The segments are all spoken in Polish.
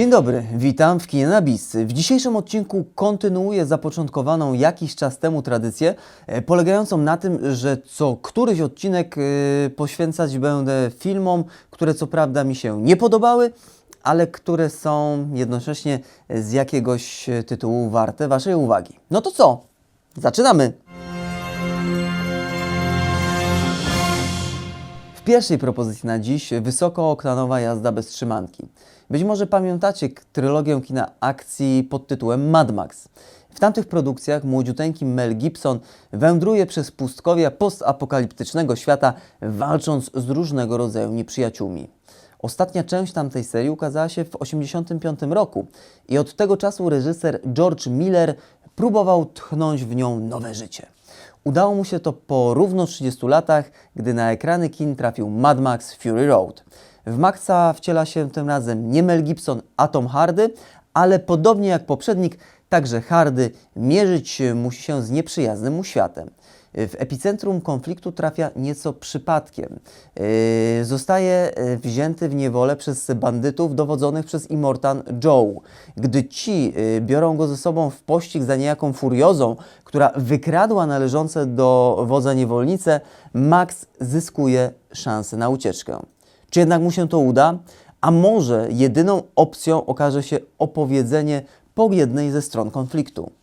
Dzień dobry, witam w Kinie na Bis. W dzisiejszym odcinku kontynuuję zapoczątkowaną jakiś czas temu tradycję, e, polegającą na tym, że co któryś odcinek e, poświęcać będę filmom, które co prawda mi się nie podobały, ale które są jednocześnie z jakiegoś e, tytułu warte Waszej uwagi. No to co? Zaczynamy! Pierwszej propozycji na dziś wysokooktanowa jazda bez trzymanki. Być może pamiętacie trylogię kina akcji pod tytułem Mad Max. W tamtych produkcjach młodziuteńki Mel Gibson wędruje przez pustkowia postapokaliptycznego świata, walcząc z różnego rodzaju nieprzyjaciółmi. Ostatnia część tamtej serii ukazała się w 1985 roku i od tego czasu reżyser George Miller próbował tchnąć w nią nowe życie. Udało mu się to po równo 30 latach, gdy na ekrany kin trafił Mad Max Fury Road. W Maxa wciela się tym razem nie Mel Gibson, a Tom Hardy, ale podobnie jak poprzednik, także Hardy mierzyć musi się z nieprzyjaznym mu światem. W epicentrum konfliktu trafia nieco przypadkiem. Yy, Zostaje yy, wzięty w niewolę przez bandytów dowodzonych przez Immortan Joe. Gdy ci yy, biorą go ze sobą w pościg za niejaką furiozą, która wykradła należące do wodza niewolnice, Max zyskuje szansę na ucieczkę. Czy jednak mu się to uda? A może jedyną opcją okaże się opowiedzenie po jednej ze stron konfliktu?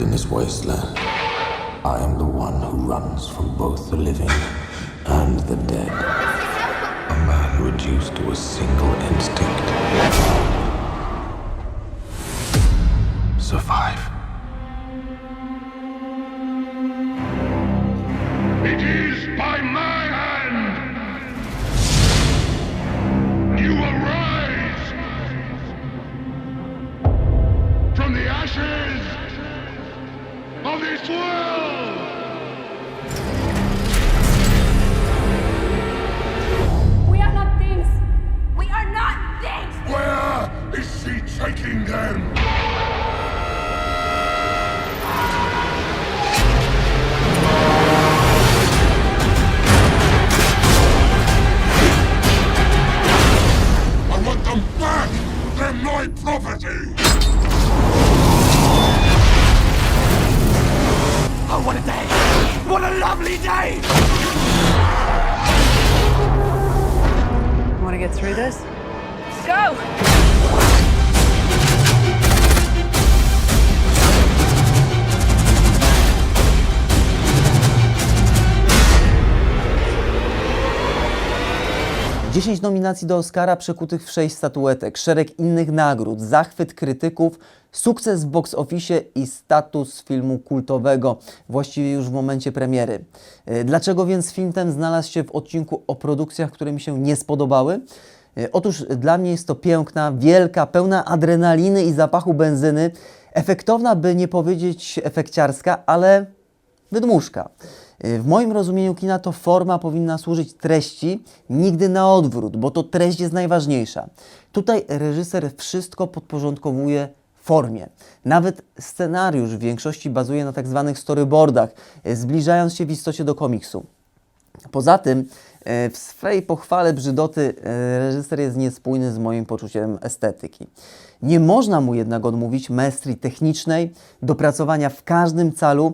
In this wasteland, I am the one who runs from both the living and the dead. A man reduced to a single instinct. This? Go! Dziesięć nominacji do Oscara przekutych w sześć statuetek, szereg innych nagród, zachwyt krytyków, sukces w box office i status filmu kultowego, właściwie już w momencie premiery. E, Dlaczego więc film ten znalazł się w odcinku o produkcjach, które mi się nie spodobały? E, Otóż dla mnie jest to piękna, wielka, pełna adrenaliny i zapachu benzyny, efektowna, by nie powiedzieć efekciarska, ale wydmuszka. Y, W moim rozumieniu kina to forma powinna służyć treści, nigdy na odwrót, bo to treść jest najważniejsza. Tutaj reżyser wszystko podporządkowuje formie. Nawet scenariusz w większości bazuje na tak zwanych storyboardach, y, zbliżając się w istocie do komiksu. Poza tym, e, w swej pochwale brzydoty e, reżyser jest niespójny z moim poczuciem estetyki. Nie można mu jednak odmówić maestrii technicznej, dopracowania w każdym calu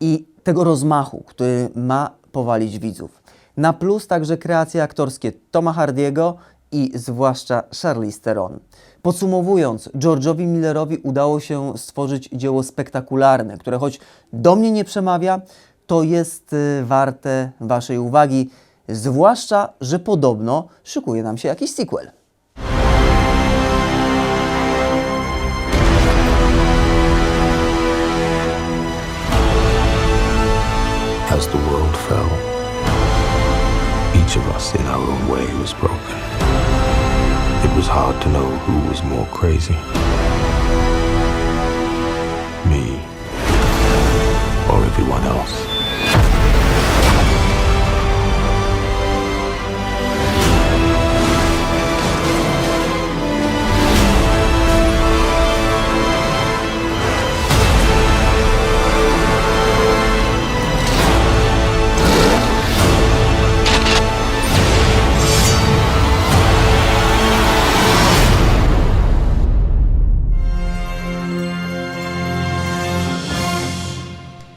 i tego rozmachu, który ma powalić widzów. Na plus także kreacje aktorskie Toma Hardiego i zwłaszcza Charlize Theron. Podsumowując, George'owi Millerowi udało się stworzyć dzieło spektakularne, które choć do mnie nie przemawia, to jest y, warte Waszej uwagi, zwłaszcza, że podobno szykuje nam się jakiś sequel. As the world fell, each of us in our own way was broken. It was hard to know who was more crazy.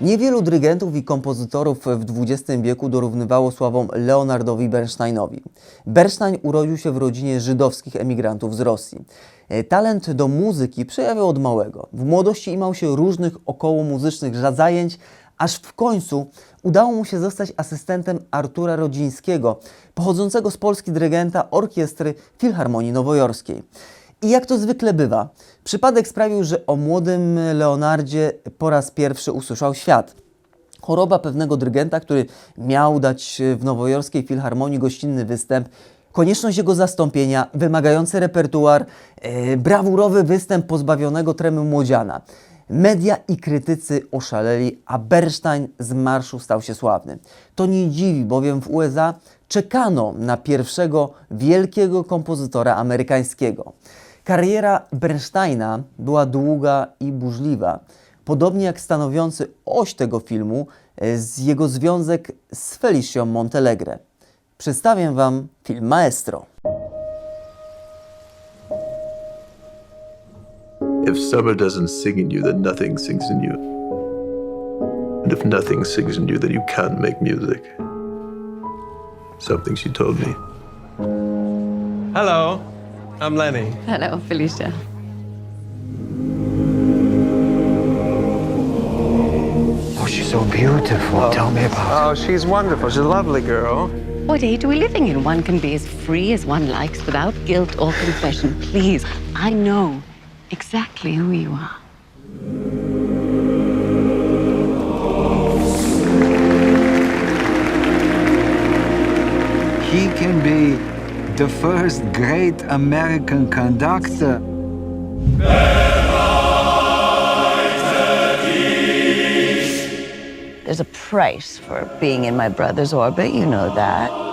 Niewielu dyrygentów i kompozytorów w XX wieku dorównywało sławą Leonardowi Bernsteinowi. Bernstein urodził się w rodzinie żydowskich emigrantów z Rosji. E, Talent do muzyki przejawiał od małego. W młodości imał się różnych okołomuzycznych zajęć, aż w końcu udało mu się zostać asystentem Artura Rodzińskiego, pochodzącego z Polski dyrygenta orkiestry Filharmonii Nowojorskiej. I jak to zwykle bywa, przypadek sprawił, że o młodym Leonardzie po raz pierwszy usłyszał świat. Choroba pewnego dyrygenta, który miał dać w nowojorskiej filharmonii gościnny występ, konieczność jego zastąpienia, wymagający repertuar, e, brawurowy występ pozbawionego tremy młodziana. Media i krytycy oszaleli, a Bernstein z marszu stał się sławny. To nie dziwi, bowiem w USA czekano na pierwszego wielkiego kompozytora amerykańskiego. Kariera Bernsteina była długa i burzliwa, podobnie jak stanowiący oś tego filmu e, z jego związek z Felicią Montelegre. Przedstawię Wam film Maestro. If summer doesn't sing in you, then nothing sings in you. And if nothing sings in you, then you can't make music. Something she told me. Hello, I'm Lenny. Hello, Felicia. Oh, she's so beautiful. Oh. Tell me about her. Oh, she's wonderful. She's a lovely girl. What age are we living in? One can be as free as one likes without guilt or confession. Please, I know exactly who you are. He can be the first great American conductor. There's a price for being in my brother's orbit, you know that.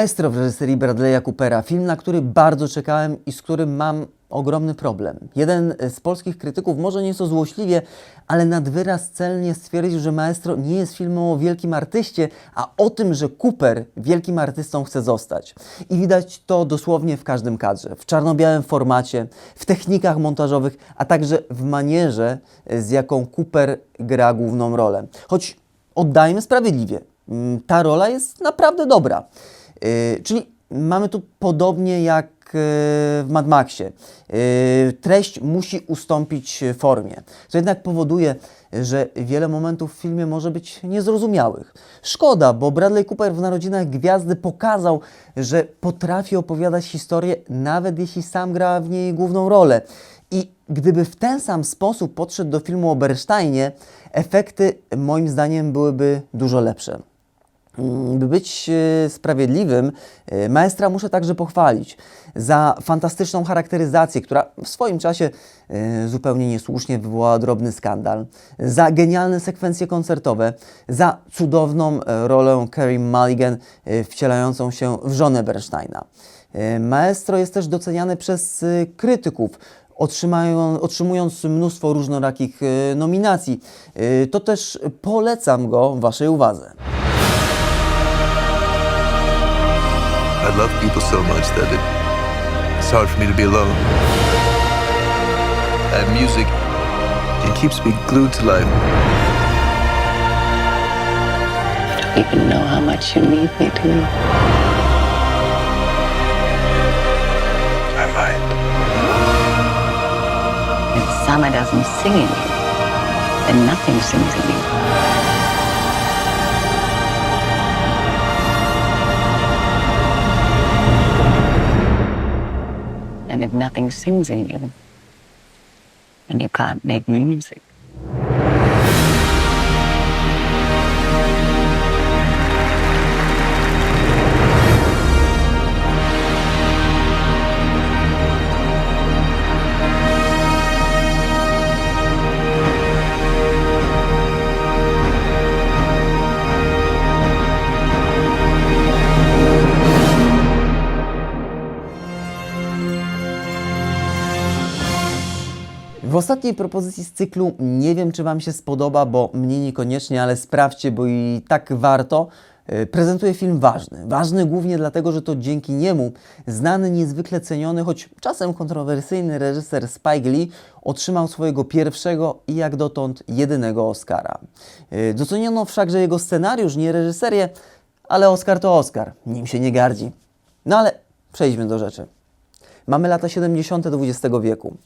Maestro w reżyserii Bradley'a Coopera, film, na który bardzo czekałem i z którym mam ogromny problem. Jeden z polskich krytyków, może nieco złośliwie, ale nad wyraz celnie stwierdził, że Maestro nie jest filmem o wielkim artyście, a o tym, że Cooper wielkim artystą chce zostać. I widać to dosłownie w każdym kadrze, w czarno-białym formacie, w technikach montażowych, a także w manierze, z jaką Cooper gra główną rolę. Choć oddajmy sprawiedliwie, mm, ta rola jest naprawdę dobra. Yy, czyli mamy tu podobnie jak yy, w Mad Maxie. Yy, treść musi ustąpić formie, co jednak powoduje, że wiele momentów w filmie może być niezrozumiałych. Szkoda, bo Bradley Cooper w Narodzinach Gwiazdy pokazał, że potrafi opowiadać historię, nawet jeśli sam gra w niej główną rolę. I gdyby w ten sam sposób podszedł do filmu o Bernsteinie, efekty moim zdaniem byłyby dużo lepsze. By być e, sprawiedliwym, e, maestra muszę także pochwalić za fantastyczną charakteryzację, która w swoim czasie e, zupełnie niesłusznie wywołała drobny skandal, za genialne sekwencje koncertowe, za cudowną rolę Carey Mulligan wcielającą się w żonę Bernsteina. Maestro jest też doceniany przez krytyków, otrzymując mnóstwo różnorakich nominacji. To też polecam go Waszej uwadze. I love people so much that it, it's hard for me to be alone. And music, it keeps me glued to life. I don't even know how much you need me to. I might. If summer doesn't sing in you, then nothing sings in you. Nothing sings in you, And you can't make music. Ostatniej propozycji z cyklu nie wiem, czy Wam się spodoba, bo mnie niekoniecznie, ale sprawdźcie, bo i tak warto. Yy, Prezentuję film ważny. Ważny głównie dlatego, że to dzięki niemu znany, niezwykle ceniony, choć czasem kontrowersyjny reżyser Spike Lee otrzymał swojego pierwszego i jak dotąd jedynego Oscara. Yy, Doceniono wszakże jego scenariusz, nie reżyserię, ale Oscar to Oscar, nim się nie gardzi. No ale przejdźmy do rzeczy. Mamy lata 70. XX wieku.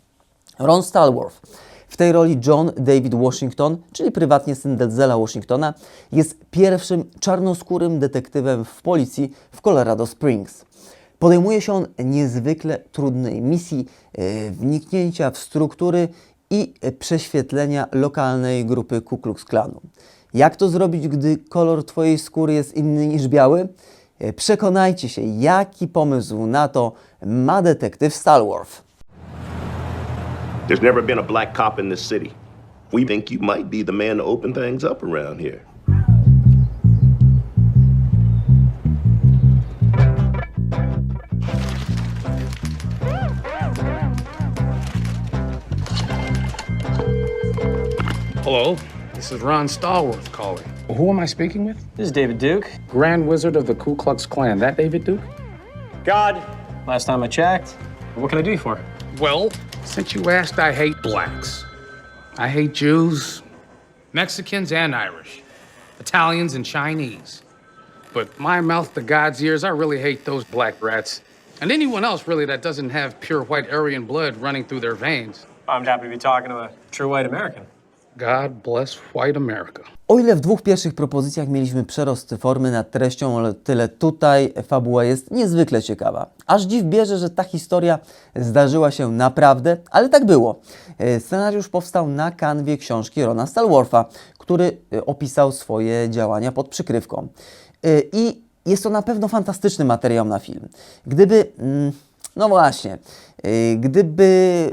Ron Stallworth. W tej roli John David Washington, czyli prywatnie syn Denzela Washingtona, jest pierwszym czarnoskórym detektywem w policji w Colorado Springs. Podejmuje się on niezwykle trudnej misji e, wniknięcia w struktury i prześwietlenia lokalnej grupy Ku Klux Klanu. Jak to zrobić, gdy kolor Twojej skóry jest inny niż biały? E, Przekonajcie się, jaki pomysł na to ma detektyw Stallworth. There's never been a black cop in this city. We think you might be the man to open things up around here. Hello, this is Ron Stallworth calling. Who am I speaking with? This is David Duke. Grand Wizard of the Ku Klux Klan. That David Duke? God, last time I checked. What can I do you for? Well, since you asked, I hate blacks. I hate Jews, Mexicans, and Irish, Italians, and Chinese. But my mouth to God's ears, I really hate those black rats. And anyone else, really, that doesn't have pure white Aryan blood running through their veins. I'm happy to be talking to a true white American. God bless white America. O ile w dwóch pierwszych propozycjach mieliśmy przerost formy nad treścią, o tyle tutaj fabuła jest niezwykle ciekawa. Aż dziw bierze, że ta historia zdarzyła się naprawdę, ale tak było. E, Scenariusz powstał na kanwie książki Rona Stallwortha, który e, opisał swoje działania pod przykrywką. E, I jest to na pewno fantastyczny materiał na film. Gdyby, mm, no właśnie, gdyby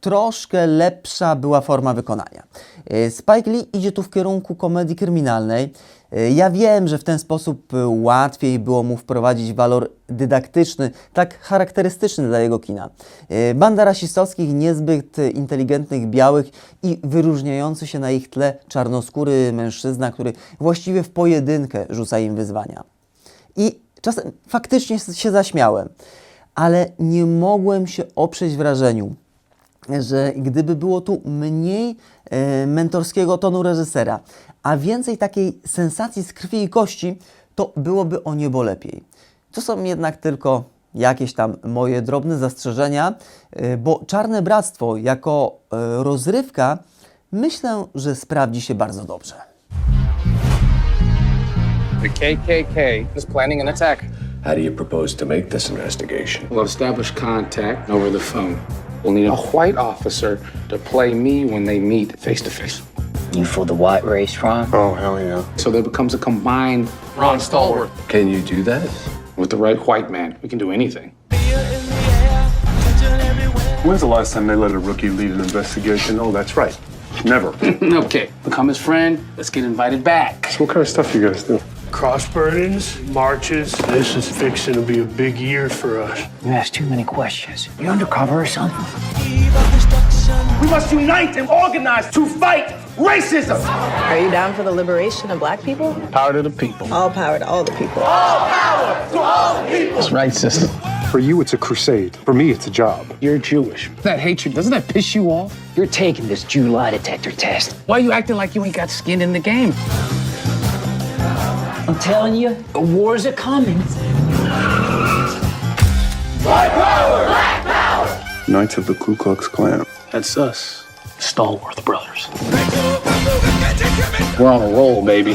troszkę lepsza była forma wykonania. E, Spike Lee idzie tu w kierunku komedii kryminalnej. E, Ja wiem, że w ten sposób e, łatwiej było mu wprowadzić walor dydaktyczny, tak charakterystyczny dla jego kina. Banda rasistowskich, niezbyt inteligentnych białych i wyróżniający się na ich tle czarnoskóry mężczyzna, który właściwie w pojedynkę rzuca im wyzwania. I czasem faktycznie się zaśmiałem, ale nie mogłem się oprzeć wrażeniu, że gdyby było tu mniej e, mentorskiego tonu reżysera, a więcej takiej sensacji z krwi i kości, to byłoby o niebo lepiej. To są jednak tylko jakieś tam moje drobne zastrzeżenia, e, bo Czarne Bractwo jako e, rozrywka myślę, że sprawdzi się bardzo dobrze. The KKK is planning an attack. How do you propose to make this investigation? We'll establish contact over the phone. We'll need a white officer to play me when they meet face to face. You for the white race, Ron? Oh, hell yeah. So there becomes a combined Ron Stallworth. Can you do that? With the right white man, we can do anything. When's the last time they let a rookie lead an investigation? Oh, that's right. Never. okay, become his friend. Let's get invited back. so, what kind of stuff you guys do? Cross burnings, marches. This is fixing to be a big year for us. You ask too many questions. You undercover or something? We must unite and organize to fight racism. Are you down for the liberation of black people? Power to the people. All power to all the people. All power to all the people. That's right, sister. For you, it's a crusade. For me, it's a job. You're Jewish. That hatred, doesn't that piss you off? You're taking this Jew lie detector test. Why are you acting like you ain't got skin in the game? I'm telling you, the wars are coming. Black power! Black power! Knights of the Ku Klux Klan. That's us, Stallworth Brothers. We're on a roll, baby.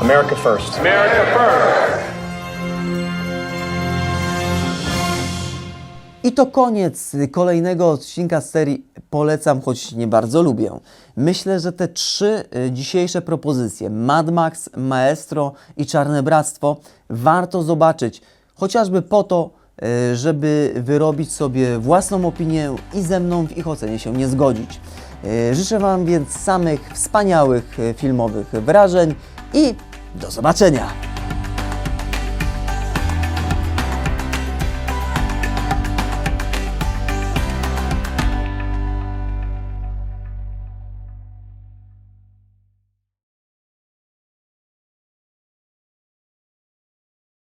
America first. America first. I to koniec kolejnego odcinka z serii Polecam, choć nie bardzo lubię. Myślę, że te trzy y, dzisiejsze propozycje Mad Max, Maestro i Czarne Bractwo warto zobaczyć, chociażby po to, y, żeby wyrobić sobie własną opinię i ze mną w ich ocenie się nie zgodzić. Y, Życzę Wam więc samych wspaniałych filmowych wrażeń i do zobaczenia!